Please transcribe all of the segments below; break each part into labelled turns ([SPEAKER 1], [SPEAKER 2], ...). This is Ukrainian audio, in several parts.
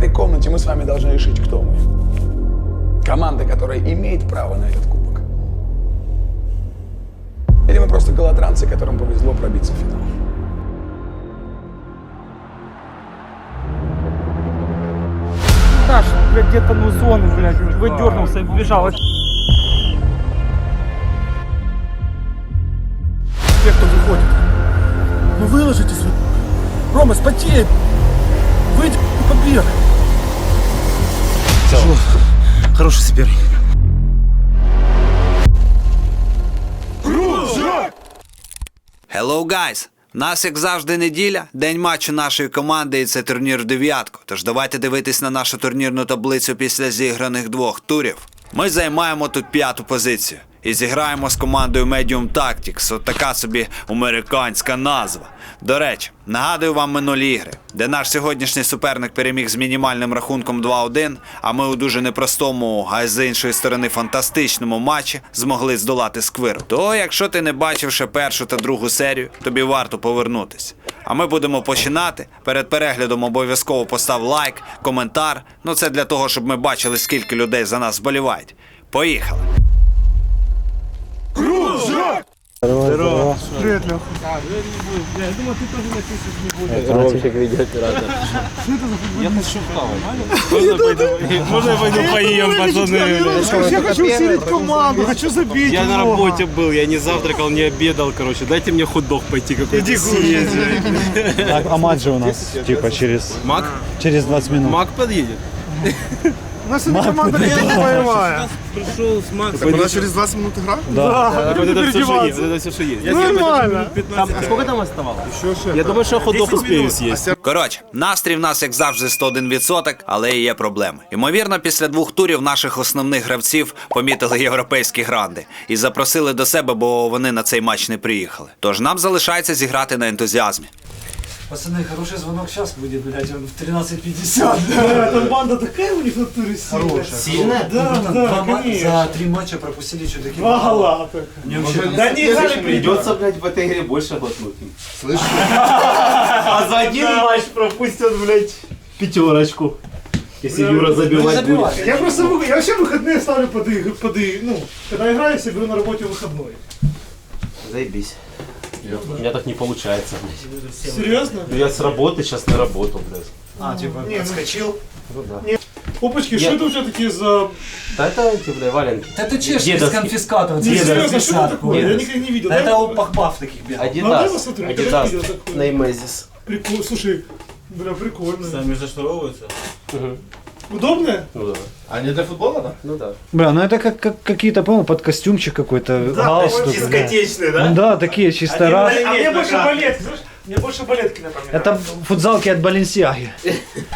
[SPEAKER 1] этой комнате мы с вами должны решить, кто мы. Команда, которая имеет право на этот кубок. Или мы просто голодранцы, которым повезло пробиться в финал.
[SPEAKER 2] Саш, блядь, где-то ну зону, блядь, выдернулся и бежал.
[SPEAKER 3] Те, кто выходит. Ну выложитесь вы. Рома, спотеет. Выйди побег. Тяжело. Хороший соперник.
[SPEAKER 4] Hello, guys! У нас, як завжди, неділя, день матчу нашої команди, і це турнір в дев'ятку. Тож давайте дивитись на нашу турнірну таблицю після зіграних двох турів. Ми займаємо тут п'яту позицію і зіграємо з командою Medium Tactics. От така собі американська назва. До речі, нагадую вам минулі ігри, де наш сьогоднішній суперник переміг з мінімальним рахунком 2-1, а ми у дуже непростому, а з іншої сторони фантастичному матчі змогли здолати сквиру. То, якщо ти не бачив ще першу та другу серію, тобі варто повернутись. А ми будемо починати. Перед переглядом обов'язково постав лайк, коментар. Ну це для того, щоб ми бачили, скільки людей за нас вболівають. Поїхали!
[SPEAKER 2] Привет, Леха.
[SPEAKER 5] Можно я пойду поем, пацаны?
[SPEAKER 2] Я хочу усилить команду, хочу забить.
[SPEAKER 5] Я на
[SPEAKER 2] много.
[SPEAKER 5] работе был, я не завтракал, не обедал, короче. Дайте мне хот-дог пойти какой-то. съесть.
[SPEAKER 6] А, а матч же у нас типа через,
[SPEAKER 5] Мак?
[SPEAKER 6] через 20 минут.
[SPEAKER 5] Мак подъедет.
[SPEAKER 2] У нас эта команда не боевая.
[SPEAKER 5] Пришел с Маком.
[SPEAKER 3] У нас через 20 минут игра?
[SPEAKER 5] Так вот это все, что
[SPEAKER 2] переодеваться.
[SPEAKER 5] есть. Это все, что есть. Я
[SPEAKER 2] Нормально.
[SPEAKER 5] Сколько там оставалось? Я думаю, что я хот-дог успею съесть.
[SPEAKER 4] Коротше, настрій в нас, як завжди, 101%, але і є проблеми. Ймовірно, після двох турів наших основних гравців помітили європейські гранди і запросили до себе, бо вони на цей матч не приїхали. Тож нам залишається зіграти на ентузіазмі.
[SPEAKER 7] Пацаны, хороший звонок сейчас будет, блядь, он в 13.50.
[SPEAKER 2] Там банда такая у них в натуре сильная.
[SPEAKER 7] Сильно?
[SPEAKER 2] Да,
[SPEAKER 7] Ну, там
[SPEAKER 2] да,
[SPEAKER 7] два ма-
[SPEAKER 2] конечно.
[SPEAKER 7] За три матча пропустили что такие.
[SPEAKER 2] Два гола. так. Да не играли
[SPEAKER 5] Придется, блядь, в этой игре больше глотнуть. Слышишь? А за один матч пропустят, блядь, пятерочку. Если Юра забивать будет.
[SPEAKER 2] Я просто вы- я вообще выходные ставлю под игры, под игры. Ну, когда играю, я себе беру на работе выходной.
[SPEAKER 5] Заебись. У меня так не получается, блядь.
[SPEAKER 2] Серьезно?
[SPEAKER 5] Ну, Я с работы сейчас на работу, блядь.
[SPEAKER 7] А, типа,
[SPEAKER 2] Не, ну-
[SPEAKER 7] отскочил.
[SPEAKER 2] Опачки,
[SPEAKER 5] Я-
[SPEAKER 2] что это у тебя такие за...
[SPEAKER 5] Да это эти, бля, валенки.
[SPEAKER 7] Это чешский
[SPEAKER 5] Дедовский.
[SPEAKER 7] с конфискатом.
[SPEAKER 2] Не, серьезно, что это такое? Я никогда не видел.
[SPEAKER 7] Это
[SPEAKER 2] Да?
[SPEAKER 7] у Пахпав таких.
[SPEAKER 2] Ну, дай
[SPEAKER 5] Адидас.
[SPEAKER 2] я
[SPEAKER 5] Адидас.
[SPEAKER 2] не видел такое.
[SPEAKER 5] На Имезис.
[SPEAKER 2] Прикол, слушай, бля, прикольно.
[SPEAKER 5] Сами зашнуровываются?
[SPEAKER 2] Удобно?
[SPEAKER 5] Ну да.
[SPEAKER 3] А для футбола, да?
[SPEAKER 5] Ну да.
[SPEAKER 6] Бля, ну это как, как какие-то, по-моему, под костюмчик какой-то, галстук. бля.
[SPEAKER 5] Дискотечный,
[SPEAKER 6] Ну да, такие чисто раз.
[SPEAKER 2] А мне больше балетки, знаешь? Мне больше балетки напоминает.
[SPEAKER 6] Это футзалки от Баленсиаги.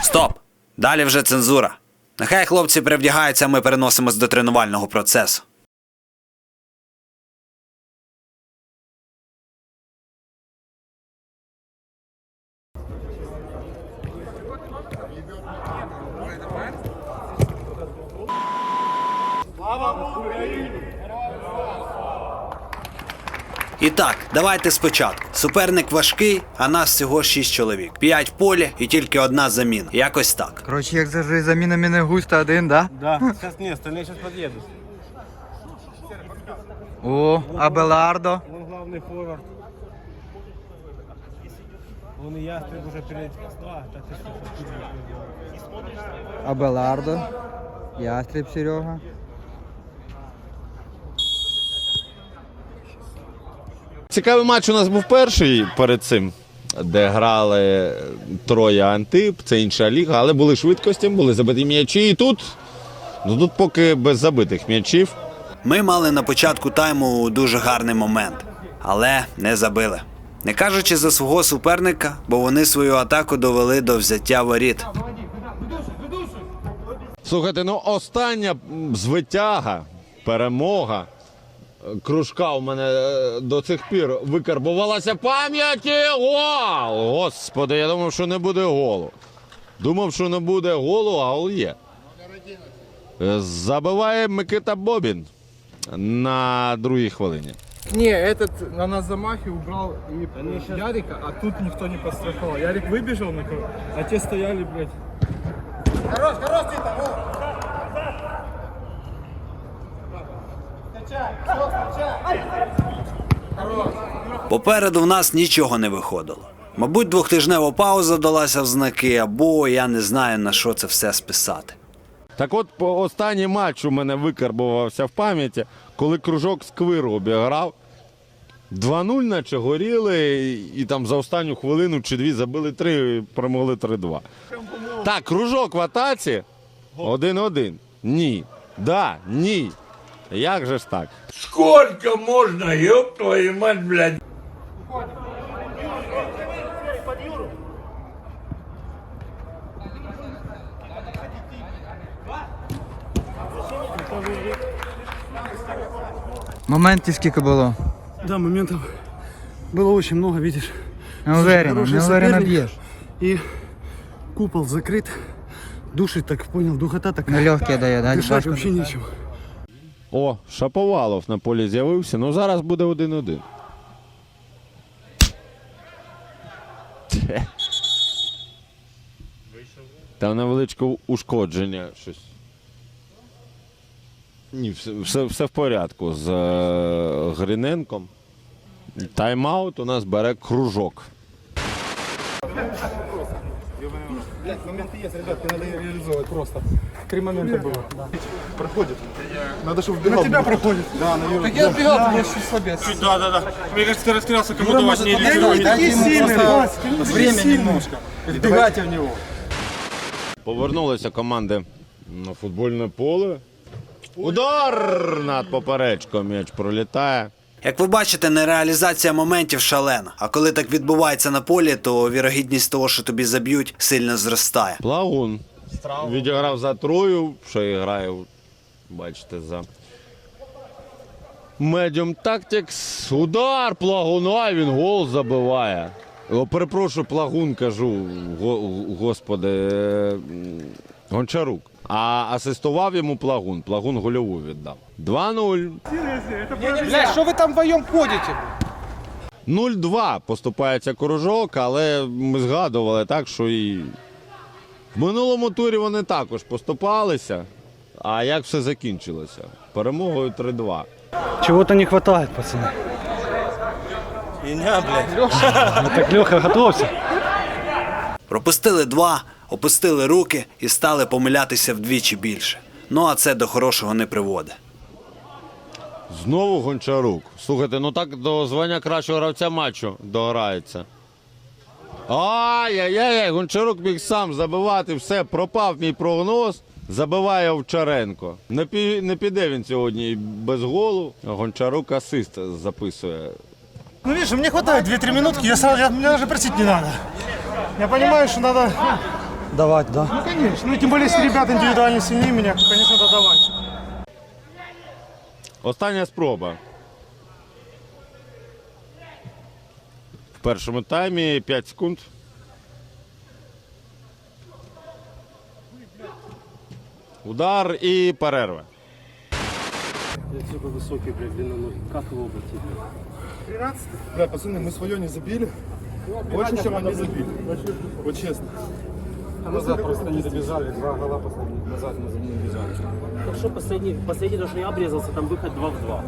[SPEAKER 4] Стоп! Далі вже цензура. Нехай хлопці привдягаються, а ми переносимось до тренувального процесу. І так, давайте спочатку. Суперник важкий, а нас всього 6 чоловік. 5 в полі і тільки одна заміна. Якось так.
[SPEAKER 8] Коротше, як завжди, замінами не густо один, да?
[SPEAKER 5] Да. Сейчас нет, остальные сейчас подъедут.
[SPEAKER 8] О, Абелардо.
[SPEAKER 5] Он главный форвард. Он и ястреб уже перед... А, так ты что,
[SPEAKER 8] Абелардо. Ястреб Серега.
[SPEAKER 9] Цікавий матч у нас був перший перед цим, де грали троє антип, це інша ліга, але були швидкості, були забиті м'ячі. І тут, ну тут поки без забитих м'ячів.
[SPEAKER 4] Ми мали на початку тайму дуже гарний момент, але не забили. Не кажучи за свого суперника, бо вони свою атаку довели до взяття воріт.
[SPEAKER 9] Слухайте, ну остання звитяга, перемога. Кружка у мене е, до цих пір викарбувалася пам'яті. Гол! Господи, я думав, що не буде голу. Думав, що не буде голу, а гол є. Е, Забиває Микита Бобін на другій хвилині.
[SPEAKER 3] Не, этот на нас замахи убрал и Ярика, а тут никто не подстраховал. Ярик выбежал на кого, а те стояли, блядь.
[SPEAKER 4] Попереду в нас нічого не виходило. Мабуть, двохтижнева пауза далася в знаки, або я не знаю на що це все списати.
[SPEAKER 9] Так от останній матч у мене викарбувався в пам'яті, коли кружок сквиру обіграв. 2-0 наче горіли, і, і там за останню хвилину чи дві забили три, перемогли 3-2. Так, кружок в атаці 1-1. Ні. Да, ні. Як же ж так?
[SPEAKER 1] Сколько можно, ёб твою мать, блядь?
[SPEAKER 8] Моментів скільки було?
[SPEAKER 2] Да, моментов было очень много, видишь.
[SPEAKER 8] Не уверенно,
[SPEAKER 2] Хороший
[SPEAKER 8] не уверенно
[SPEAKER 2] соперник.
[SPEAKER 8] б'єш.
[SPEAKER 2] И купол закрыт. Душит, так понял, духота такая.
[SPEAKER 8] Ну легке дає, да?
[SPEAKER 2] Дышать
[SPEAKER 8] Важко
[SPEAKER 2] вообще нечем.
[SPEAKER 9] О, Шаповалов на полі з'явився. Ну зараз буде 1-1. Тьфе. Там невеличке ушкодження щось. Ні, все, все, все в порядку з е, Гриненком. Тайм-аут у нас бере кружок.
[SPEAKER 3] Моменты есть, ребят, надо реализовывать просто. Три момента было. Проходит. Надо, чтобы вбегал. На тебя проходит. Да, на Юру. Так я вбегал, ты больше слабец.
[SPEAKER 2] Да, да, да. Мне кажется, ты растерялся, кому давать не
[SPEAKER 3] Дайте ему просто время немножко. Вбегайте в него.
[SPEAKER 9] Повернулися команди на футбольне поле. Удар над поперечком м'яч пролітає.
[SPEAKER 4] Як ви бачите, нереалізація моментів шалена. А коли так відбувається на полі, то вірогідність того, що тобі заб'ють, сильно зростає.
[SPEAKER 9] Плагун відіграв за трою, що і грає, бачите, за Medium Tactics. Удар Плагуна, він гол забиває. О, перепрошую, Плагун кажу, го- господи, е, Гончарук. А асистував йому Плагун. Плагун гольову віддав. 2-0.
[SPEAKER 3] Бля, что вы там вдвоем ходите?
[SPEAKER 9] 0-2 поступається кружок, але ми згадували так, що і в минулому турі вони також поступалися. А як все закінчилося? Перемогою 3-2.
[SPEAKER 6] Чего-то не хватает, пацаны.
[SPEAKER 3] Меня, блядь.
[SPEAKER 6] Ну так, Леха, готовься.
[SPEAKER 4] Пропустили два, опустили руки і стали помилятися вдвічі більше. Ну а це до хорошого не приводить.
[SPEAKER 9] Знову Гончарук. Слухайте, ну так до звання кращого гравця матчу дограється. Ай-яй-яй, Гончарук міг сам забивати, все, пропав мій прогноз. Забиває Овчаренко. Не, пі, не піде він сьогодні без голу. Гончарук асист записує.
[SPEAKER 2] Ну видишь, мне хватает 2-3 минутки, я сразу, я, мне даже просить не надо. Я понимаю, что надо...
[SPEAKER 6] Давать, да.
[SPEAKER 2] Ну конечно, ну тем более, если ребята индивидуально сильнее меня, то, конечно, надо давать.
[SPEAKER 9] Остання спроба. В першому таймі 5 секунд. Удар і перерва.
[SPEAKER 3] Бля, пацаны, мы свое не забили. Очень все надо забили. Вот честно. Назад просто не добежали. Два гола последних назад мы за ним бежали.
[SPEAKER 5] Хорошо, последний, последний, то, что я обрезался, там выход 2 в 2.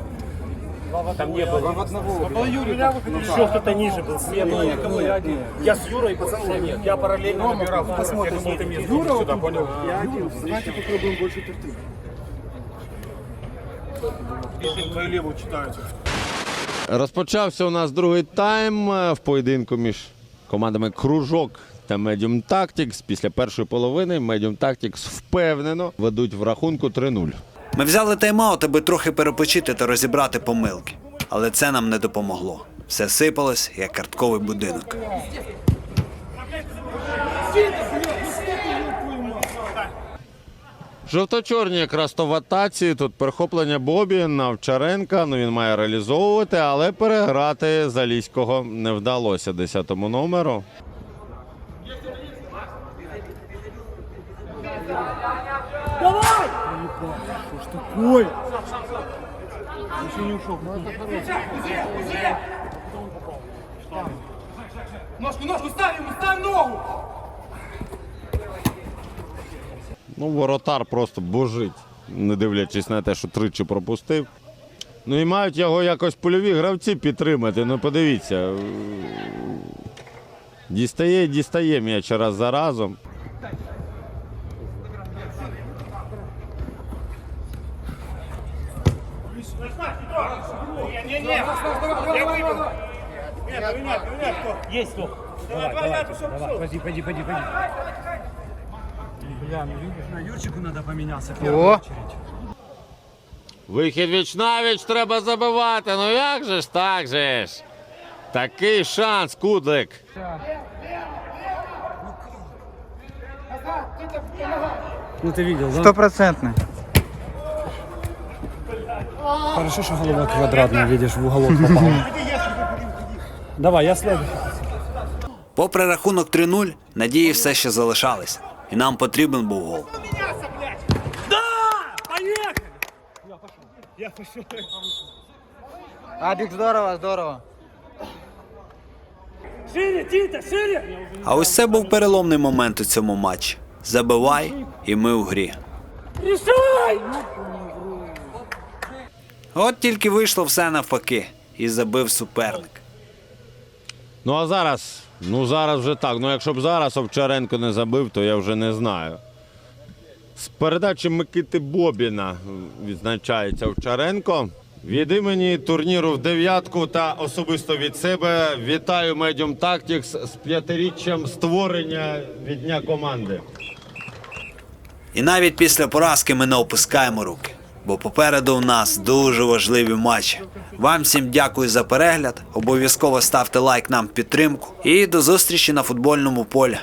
[SPEAKER 5] Там не было.
[SPEAKER 3] В одного.
[SPEAKER 5] Еще кто-то ниже был, слева. Я с Юрой, пацаны, нет. Я параллельно набирал. Посмотрим, это место.
[SPEAKER 3] Юра сюда, понял? Давайте попробуем больше торты.
[SPEAKER 2] Твою левую читают.
[SPEAKER 9] Розпочався у нас другий тайм е, в поєдинку між командами Кружок та Medium Tactics. Після першої половини Medium Tactics впевнено ведуть в рахунку 3-0.
[SPEAKER 4] Ми взяли тайм-аут, аби трохи перепочити та розібрати помилки. Але це нам не допомогло. Все сипалось, як картковий будинок.
[SPEAKER 9] Жовто-чорні якраз то в атаці. Тут перехоплення Бобі на Овчаренка. Ну він має реалізовувати, але переграти Заліського не вдалося 10-му номеру.
[SPEAKER 2] Ой! Ножку, ножку, ставь ему, ставь ногу!
[SPEAKER 9] Ну, воротар просто божить, не дивлячись на те, що тричі пропустив. Ну і мають його якось польові гравці підтримати. Ну подивіться. Дістає, дістає м'яч раз за разом.
[SPEAKER 7] Бля, ну видишь, на Юрчику надо поменяться.
[SPEAKER 8] О,
[SPEAKER 9] Вихід віч навіч треба забивати. Ну як же ж так же ж? Такий шанс, кудлик.
[SPEAKER 7] Ну ты видел, да?
[SPEAKER 8] стопроцентний.
[SPEAKER 7] Хорошо, что голова квадратная, видишь, в уголок попал. Давай, я следую.
[SPEAKER 4] Попри рахунок 3-0, надії все ще залишались, і нам потрібен був гол.
[SPEAKER 8] Абік, здорово, здорово.
[SPEAKER 4] А ось це був переломний момент у цьому матчі. Забивай, і ми у грі. От тільки вийшло все навпаки, і забив суперник.
[SPEAKER 9] Ну а зараз, ну зараз вже так. Ну якщо б зараз Овчаренко не забив, то я вже не знаю. З передачі Микити Бобіна відзначається Овчаренко. Від імені турніру в дев'ятку та особисто від себе вітаю Medium Tactics з п'ятиріччям створення від дня команди.
[SPEAKER 4] І навіть після поразки ми не опускаємо руки, бо попереду у нас дуже важливі матчі. Вам всім дякую за перегляд. Обов'язково ставте лайк нам в підтримку. І до зустрічі на футбольному полі.